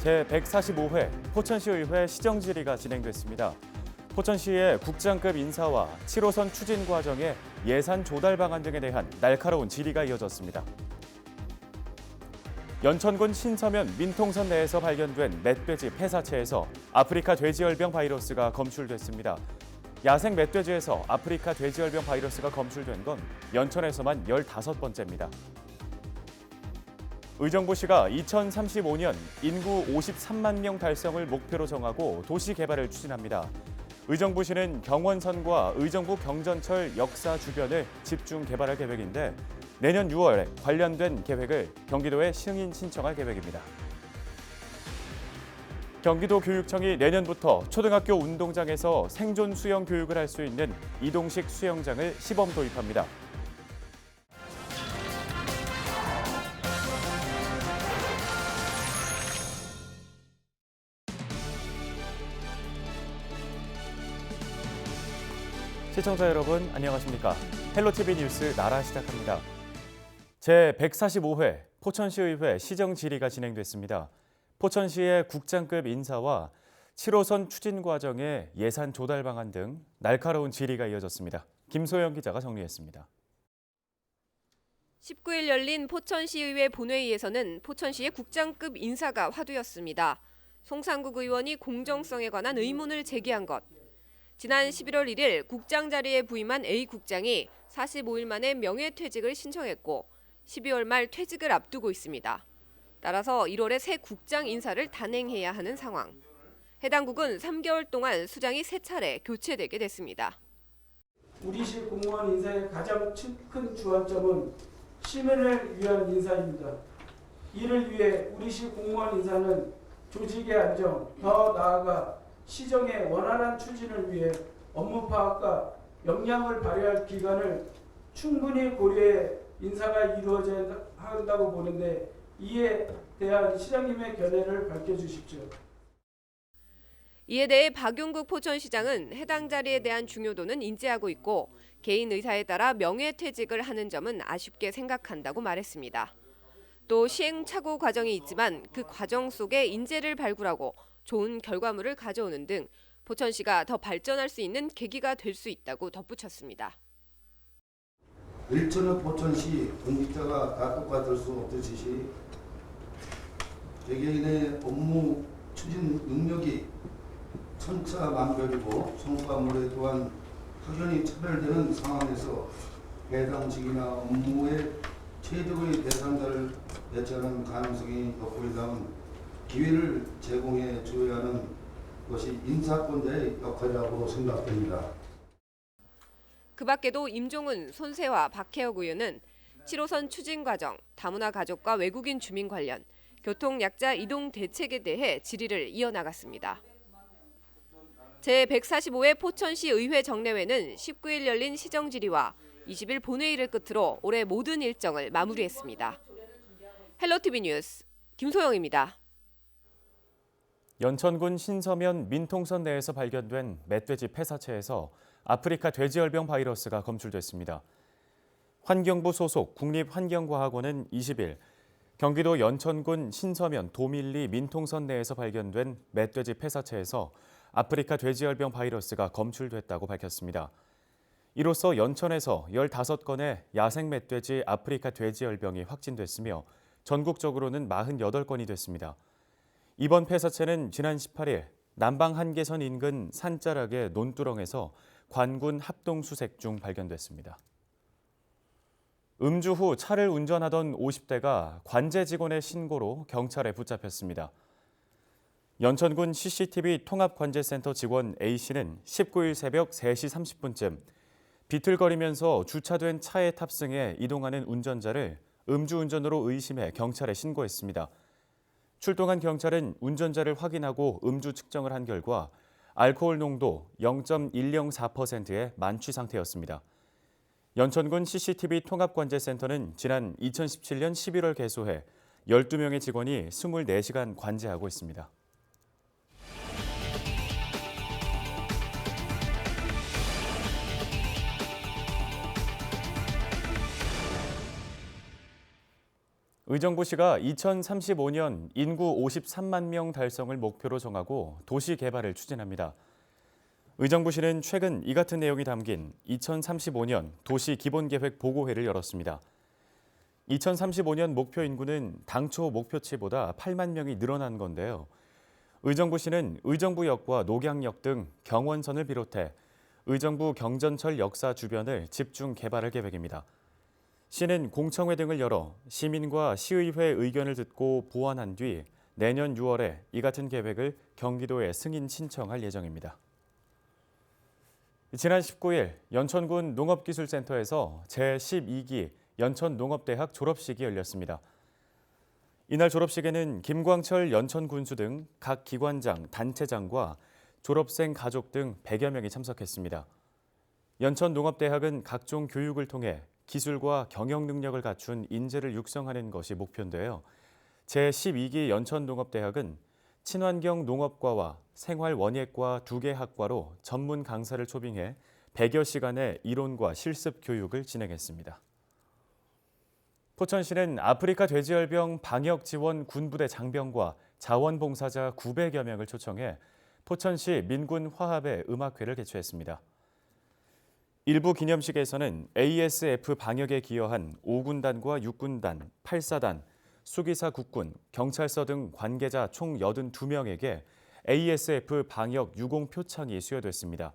제145회 포천시의회 시정질의가 진행됐습니다. 포천시의 국장급 인사와 7호선 추진 과정의 예산 조달 방안 등에 대한 날카로운 질의가 이어졌습니다. 연천군 신서면 민통선 내에서 발견된 멧돼지 폐사체에서 아프리카 돼지열병 바이러스가 검출됐습니다. 야생 멧돼지에서 아프리카 돼지열병 바이러스가 검출된 건 연천에서만 15번째입니다. 의정부시가 2035년 인구 53만 명 달성을 목표로 정하고 도시 개발을 추진합니다. 의정부시는 경원선과 의정부 경전철 역사 주변을 집중 개발할 계획인데 내년 6월에 관련된 계획을 경기도에 승인 신청할 계획입니다. 경기도 교육청이 내년부터 초등학교 운동장에서 생존 수영 교육을 할 수 있는 이동식 수영장을 시범 도입합니다. 시청자 여러분 안녕하십니까? 헬로티비 뉴스 나라 시작합니다. 제145회 포천시의회 시정 질의가 진행됐습니다. 포천시의 국장급 인사와 7호선 추진 과정의 예산 조달 방안 등 날카로운 질의가 이어졌습니다. 김소영 기자가 정리했습니다. 19일 열린 포천시의회 본회의에서는 포천시의 국장급 인사가 화두였습니다. 송상국 의원이 공정성에 관한 의문을 제기한 것. 지난 11월 1일 국장 자리에 부임한 A 국장이 45일 만에 명예퇴직을 신청했고 12월 말 퇴직을 앞두고 있습니다. 따라서 1월에 새 국장 인사를 단행해야 하는 상황. 해당 국은 3개월 동안 수장이 세 차례 교체되게 됐습니다. 우리시 공무원 인사의 가장 큰 주안점은 시민을 위한 인사입니다. 이를 위해 우리시 공무원 인사는 조직의 안정, 더 나아가 시정의 원활한 추진을 위해 업무 파악과 역량을 발휘할 기간을 충분히 고려해 인사가 이루어져야 한다고 보는데 이에 대한 시장님의 견해를 밝혀주십시오. 이에 대해 박용국 포천시장은 해당 자리에 대한 중요도는 인지하고 있고 개인 의사에 따라 명예퇴직을 하는 점은 아쉽게 생각한다고 말했습니다. 또 시행착오 과정이 있지만 그 과정 속에 인재를 발굴하고 좋은 결과물을 가져오는 등 포천시가 더 발전할 수 있는 계기가 될 수 있다고 덧붙였습니다. 일천의 포천시 공직자가 다 똑같을 수 없듯이 개개인의 업무 추진 능력이 천차만별이고 성과물에 또한 확연히 차별되는 상황에서 해당 직이나 업무의 최적의 대상자를 배치하는 가능성이 높고 있다면 기회를 제공해 줘야 하는 것이 인사권자의 역할이라고 생각됩니다. 그 밖에도 임종은 손세화 박혜혁 의원은 7호선 추진 과정, 다문화 가족과 외국인 주민 관련, 교통 약자 이동 대책에 대해 질의를 이어나갔습니다. 제145회 포천시 의회 정례회는 19일 열린 시정 질의와 20일 본회의를 끝으로 올해 모든 일정을 마무리했습니다. 헬로티비 뉴스 김소영입니다. 연천군 신서면 민통선 내에서 발견된 멧돼지 폐사체에서 아프리카 돼지열병 바이러스가 검출됐습니다. 환경부 소속 국립환경과학원은 20일 경기도 연천군 신서면 도밀리 민통선 내에서 발견된 멧돼지 폐사체에서 아프리카 돼지열병 바이러스가 검출됐다고 밝혔습니다. 이로써 연천에서 15건의 야생 멧돼지 아프리카 돼지열병이 확진됐으며 전국적으로는 48건이 됐습니다. 이번 폐사체는 지난 18일 남방 한계선 인근 산자락의 논두렁에서 관군 합동 수색 중 발견됐습니다. 음주 후 차를 운전하던 50대가 관제 직원의 신고로 경찰에 붙잡혔습니다. 연천군 CCTV 통합관제센터 직원 A씨는 19일 새벽 3시 30분쯤 비틀거리면서 주차된 차에 탑승해 이동하는 운전자를 음주운전으로 의심해 경찰에 신고했습니다. 출동한 경찰은 운전자를 확인하고 음주 측정을 한 결과 알코올 농도 0.104%의 만취 상태였습니다. 연천군 CCTV 통합관제센터는 지난 2017년 11월 개소해 12명의 직원이 24시간 관제하고 있습니다. 의정부시가 2035년 인구 53만 명 달성을 목표로 정하고 도시 개발을 추진합니다. 의정부시는 최근 이 같은 내용이 담긴 2035년 도시 기본계획 보고회를 열었습니다. 2035년 목표 인구는 당초 목표치보다 8만 명이 늘어난 건데요. 의정부시는 의정부역과 녹양역 등 경원선을 비롯해 의정부 경전철 역사 주변을 집중 개발할 계획입니다. 시는 공청회 등을 열어 시민과 시의회 의견을 듣고 보완한 뒤 내년 6월에 이 같은 계획을 경기도에 승인 신청할 예정입니다. 지난 19일 연천군 농업기술센터에서 제12기 연천농업대학 졸업식이 열렸습니다. 이날 졸업식에는 김광철 연천군수 등 각 기관장, 단체장과 졸업생 가족 등 100여 명이 참석했습니다. 연천농업대학은 각종 교육을 통해 기술과 경영 능력을 갖춘 인재를 육성하는 것이 목표인데요. 제12기 연천농업대학은 친환경 농업과와 생활원예과 두 개 학과로 전문 강사를 초빙해 100여 시간의 이론과 실습 교육을 진행했습니다. 포천시는 아프리카 돼지열병 방역 지원 군부대 장병과 자원봉사자 900여 명을 초청해 포천시 민군 화합의 음악회를 개최했습니다. 일부 기념식에서는 ASF 방역에 기여한 5군단과 6군단, 8사단, 수기사 국군, 경찰서 등 관계자 총 82명에게 ASF 방역 유공 표창이 수여됐습니다.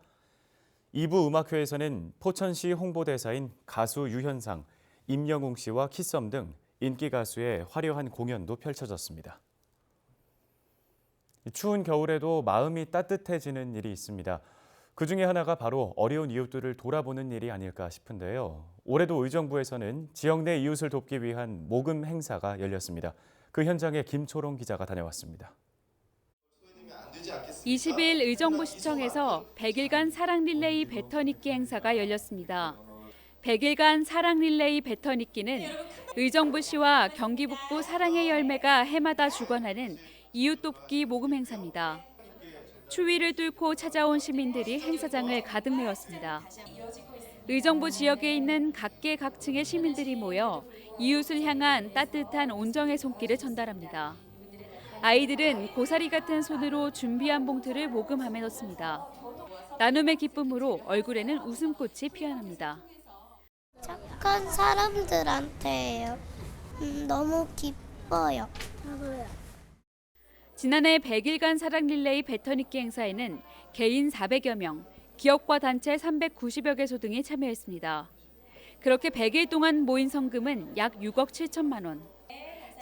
2부 음악회에서는 포천시 홍보대사인 가수 유현상, 임영웅 씨와 키썸 등 인기 가수의 화려한 공연도 펼쳐졌습니다. 추운 겨울에도 마음이 따뜻해지는 일이 있습니다. 그 중에 하나가 바로 어려운 이웃들을 돌아보는 일이 아닐까 싶은데요. 올해도 의정부에서는 지역 내 이웃을 돕기 위한 모금 행사가 열렸습니다. 그 현장에 김초롱 기자가 다녀왔습니다. 20일 의정부시청에서 100일간 사랑 릴레이 배턴 잊기 행사가 열렸습니다. 100일간 사랑 릴레이 배턴 잊기는 의정부시와 경기 북부 사랑의 열매가 해마다 주관하는 이웃 돕기 모금 행사입니다. 추위를 뚫고 찾아온 시민들이 행사장을 가득 메웠습니다. 의정부 지역에 있는 각계각층의 시민들이 모여 이웃을 향한 따뜻한 온정의 손길을 전달합니다. 아이들은 고사리 같은 손으로 준비한 봉투를 모금함에 넣습니다. 나눔의 기쁨으로 얼굴에는 웃음꽃이 피어납니다. 착한 사람들한테요. 음, 너무 기뻐요. 지난해 100일간 사랑 릴레이 배턴 잊기 행사에는 개인 400여 명, 기업과 단체 390여 개소 등이 참여했습니다. 그렇게 100일 동안 모인 성금은 약 6억 7천만 원.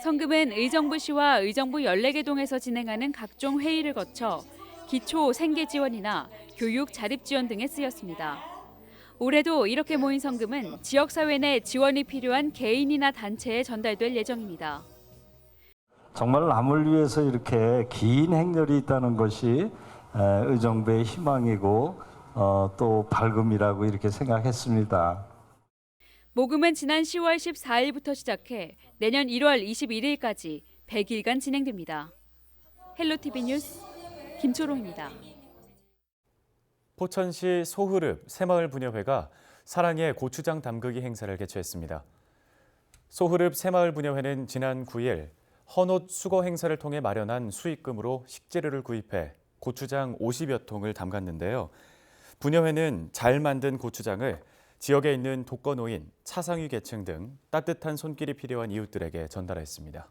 성금은 의정부시와 의정부 14개 동에서 진행하는 각종 회의를 거쳐 기초 생계 지원이나 교육 자립 지원 등에 쓰였습니다. 올해도 이렇게 모인 성금은 지역 사회 내 지원이 필요한 개인이나 단체에 전달될 예정입니다. 정말 남을 위해서 이렇게 긴 행렬이 있다는 것이 에, 의정부의 희망이고 어, 또 밝음이라고 이렇게 생각했습니다. 모금은 지난 10월 14일부터 시작해 내년 1월 21일까지 100일간 진행됩니다. 헬로티비 뉴스 김초롱입니다. 포천시 소흐릅 새마을 분여회가 사랑의 고추장 담그기 행사를 개최했습니다. 소흐릅 새마을 분여회는 지난 9일 헌옷 수거 행사를 통해 마련한 수익금으로 식재료를 구입해 고추장 50여 통을 담갔는데요. 분여회는 잘 만든 고추장을 지역에 있는 독거노인, 차상위 계층 등 따뜻한 손길이 필요한 이웃들에게 전달했습니다.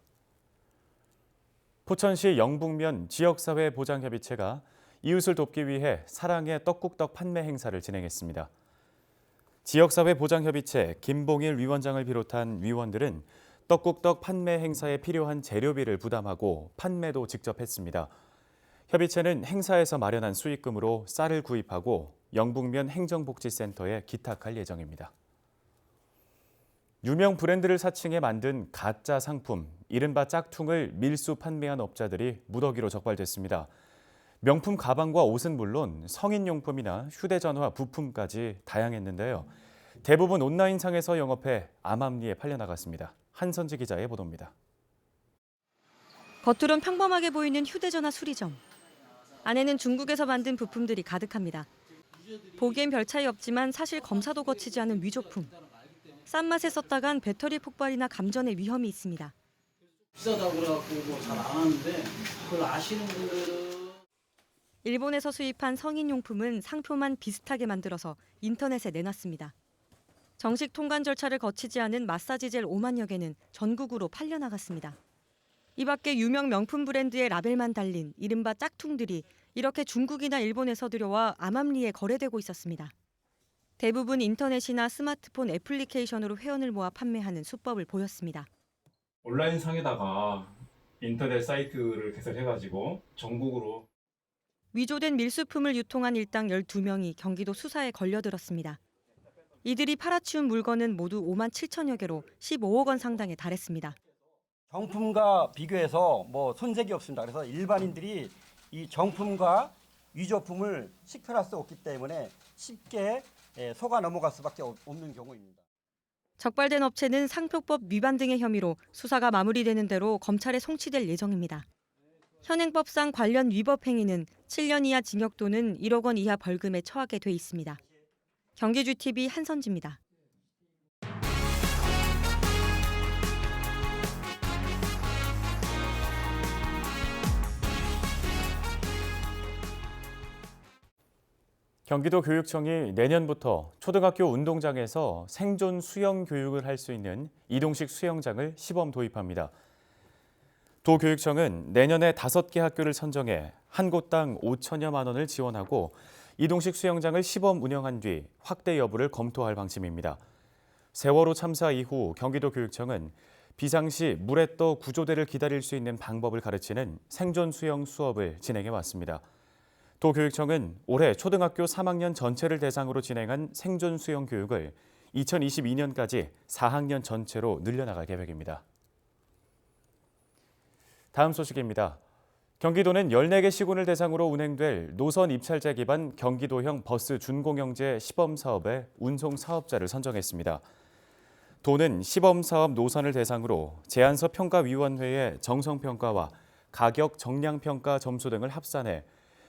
포천시 영북면 지역사회 보장협의체가 이웃을 돕기 위해 사랑의 떡국떡 판매 행사를 진행했습니다. 지역사회 보장협의체 김봉일 위원장을 비롯한 위원들은 떡국떡 판매 행사에 필요한 재료비를 부담하고 판매도 직접 했습니다. 협의체는 행사에서 마련한 수익금으로 쌀을 구입하고 영북면 행정복지센터에 기탁할 예정입니다. 유명 브랜드를 사칭해 만든 가짜 상품, 이른바 짝퉁을 밀수 판매한 업자들이 무더기로 적발됐습니다. 명품 가방과 옷은 물론 성인용품이나 휴대전화 부품까지 다양했는데요. 대부분 온라인상에서 영업해 암암리에 팔려나갔습니다. 한선지 기자의 보도입니다. 겉으론 평범하게 보이는 휴대전화 수리점. 안에는 중국에서 만든 부품들이 가득합니다. 보기엔 별 차이 없지만 사실 검사도 거치지 않은 위조품. 싼 맛에 썼다간 배터리 폭발이나 감전의 위험이 있습니다. 비싸다고 그래갖고 뭐 잘 안 하는데 그걸 아시는 분들은 일본에서 수입한 성인 용품은 상표만 비슷하게 만들어서 인터넷에 내놨습니다. 정식 통관 절차를 거치지 않은 마사지 젤 5만여 개는 전국으로 팔려나갔습니다. 이 밖에 유명 명품 브랜드의 라벨만 달린 이른바 짝퉁들이 이렇게 중국이나 일본에서 들여와 암암리에 거래되고 있었습니다. 대부분 인터넷이나 스마트폰 애플리케이션으로 회원을 모아 판매하는 수법을 보였습니다. 온라인 상에다가 인터넷 사이트를 개설해가지고 전국으로 위조된 밀수품을 유통한 일당 12명이 경기도 수사에 걸려들었습니다. 이들이 팔아치운 물건은 모두 5만 7천여 개로 15억 원 상당에 달했습니다. 정품과 비교해서 뭐 손색이 없습니다. 그래서 일반인들이 이 정품과 위조품을 식별할 수 없기 때문에 쉽게 예, 속아 넘어갈 수밖에 없- 없는 경우입니다. 적발된 업체는 상표법 위반 등의 혐의로 수사가 마무리되는 대로 검찰에 송치될 예정입니다. 현행법상 관련 위법 행위는 7년 이하 징역 또는 1억 원 이하 벌금에 처하게 돼 있습니다. 경기주TV 한선지입니다. 경기도 교육청이 내년부터 초등학교 운동장에서 생존 수영 교육을 할 수 있는 이동식 수영장을 시범 도입합니다. 도교육청은 내년에 다섯 개 학교를 선정해 한 곳당 5천여만 원을 지원하고 이동식 수영장을 시범 운영한 뒤 확대 여부를 검토할 방침입니다. 세월호 참사 이후 경기도 교육청은 비상시 물에 떠 구조대를 기다릴 수 있는 방법을 가르치는 생존 수영 수업을 진행해 왔습니다. 도교육청은 올해 초등학교 3학년 전체를 대상으로 진행한 생존 수영 교육을 2022년까지 4학년 전체로 늘려나갈 계획입니다. 다음 소식입니다. 경기도는 14개 시군을 대상으로 운행될 노선 입찰제 기반 경기도형 버스 준공영제 시범 사업의 운송 사업자를 선정했습니다. 도는 시범 사업 노선을 대상으로 제안서 평가위원회의 정성 평가와 가격 정량 평가 점수 등을 합산해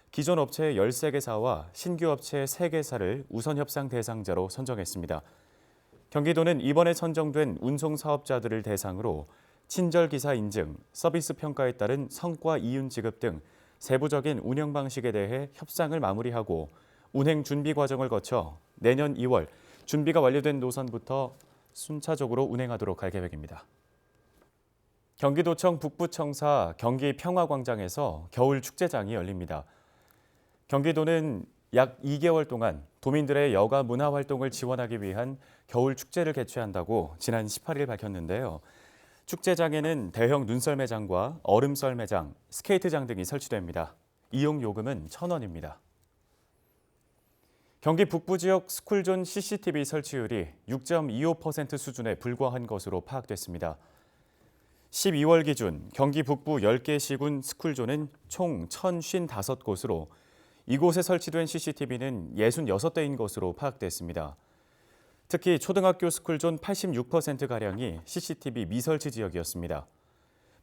기존 업체 13개사와 신규 업체 3개사를 우선 협상 대상자로 선정했습니다. 경기도는 이번에 선정된 운송 사업자들을 대상으로 친절 기사 인증, 서비스 평가에 따른 성과 이윤 지급 등 세부적인 운영 방식에 대해 협상을 마무리하고 운행 준비 과정을 거쳐 내년 2월 준비가 완료된 노선부터 순차적으로 운행하도록 할 계획입니다. 경기도청 북부청사 경기 평화광장에서 겨울 축제장이 열립니다. 경기도는 약 2개월 동안 도민들의 여가 문화 활동을 지원하기 위한 겨울 축제를 개최한다고 지난 18일 밝혔는데요. 축제장에는 대형 눈썰 매장과 얼음 썰 매장, 스케이트장 등이 설치됩니다. 이용 요금은 1,000원입니다. 경기 북부 지역 스쿨존 CCTV 설치율이 6.25% 수준에 불과한 것으로 파악됐습니다. 12월 기준 경기 북부 10개 시군 스쿨존은 총 1,055곳으로 이곳에 설치된 CCTV는 66대인 것으로 파악됐습니다. 특히 초등학교 스쿨존 86%가량이 CCTV 미설치 지역이었습니다.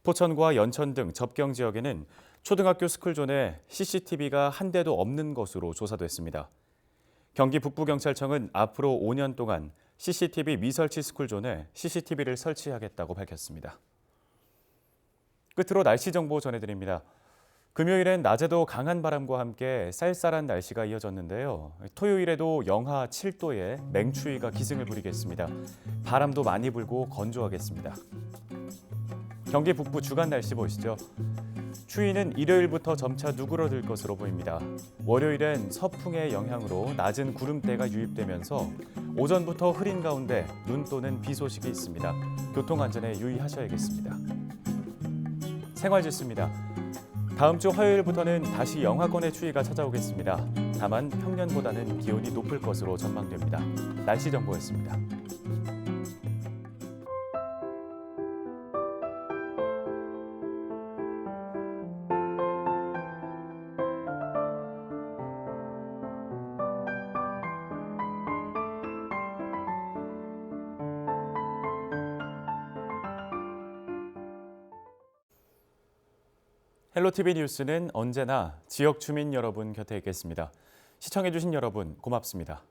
포천과 연천 등 접경 지역에는 초등학교 스쿨존에 CCTV가 한 대도 없는 것으로 조사됐습니다. 경기 북부경찰청은 앞으로 5년 동안 CCTV 미설치 스쿨존에 CCTV를 설치하겠다고 밝혔습니다. 끝으로 날씨 정보 전해드립니다. 금요일엔 낮에도 강한 바람과 함께 쌀쌀한 날씨가 이어졌는데요. 토요일에도 영하 7도에 맹추위가 기승을 부리겠습니다. 바람도 많이 불고 건조하겠습니다. 경기 북부 주간 날씨 보시죠. 추위는 일요일부터 점차 누그러들 것으로 보입니다. 월요일엔 서풍의 영향으로 낮은 구름대가 유입되면서 오전부터 흐린 가운데 눈 또는 비 소식이 있습니다. 교통 안전에 유의하셔야겠습니다. 생활 지수입니다. 다음 주 화요일부터는 다시 영하권의 추위가 찾아오겠습니다. 다만 평년보다는 기온이 높을 것으로 전망됩니다. 날씨 정보였습니다. 헬로티비 뉴스는 언제나 지역 주민 여러분 곁에 있겠습니다. 시청해주신 여러분 고맙습니다.